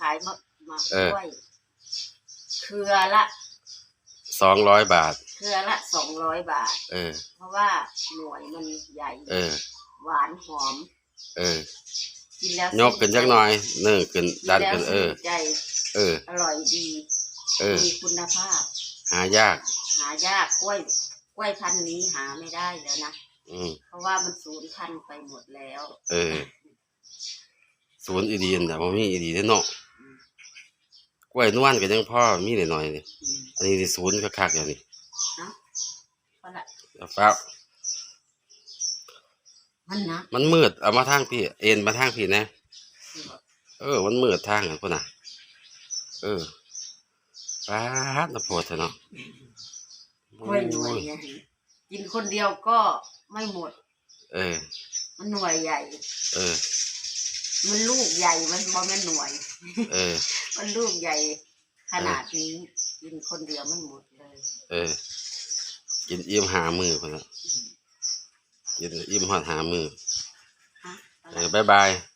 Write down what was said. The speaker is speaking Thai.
ขายมะมะเออกล้วยเครือละสองร้อยบาท เครือละสองร้อยบาท เออ เพราะว่าหน่วยมันใหญ่ เออ หวานหอม เออ กินแล้วยกขึ้นจักหน่อยเนื้อขึ้นกินดันแล้วขึ้นเออชื่นใจเออ อร่อยดี เออ มีคุณภาพ หายาก หายากกล้วย กล้วยพันธุ์นี้หาไม่ได้แล้วนะอืมเพราะว่ามันสูญพันธุ์ไปหมดแล้ว เออศูนย์อีดีนแต่ว่ามีอีดีได้อเนาะ กล้วยนวลก็ยังพ่อมีหน่อยๆนี่อืมอันนี้สิศูนย์คักๆอย่างนี้เนาะเพราะละแล้วฟ้ามันนะมันมืดเอามาทางพี่ เอ็นมาทางพี่นะ เออ มันมืดทางอะพุ่นน่ะ เออฟ้าดนะโพดเถอะเนาะกล้วยหน่วยเนี่ยกินคนเดียวก็ไม่หมด เออ มันหน่วยใหญ่ เออ มันลูกใหญ่มันบอแม่นหน่วย เออ มันลูกใหญ่ ขนาดนี้กินคนเดียวไม่หมดเลย เออ กินอิ่มหามือพุ่นน่ะกินอิ่มหอดหามือฮะเออบายบายบ๊ายบาย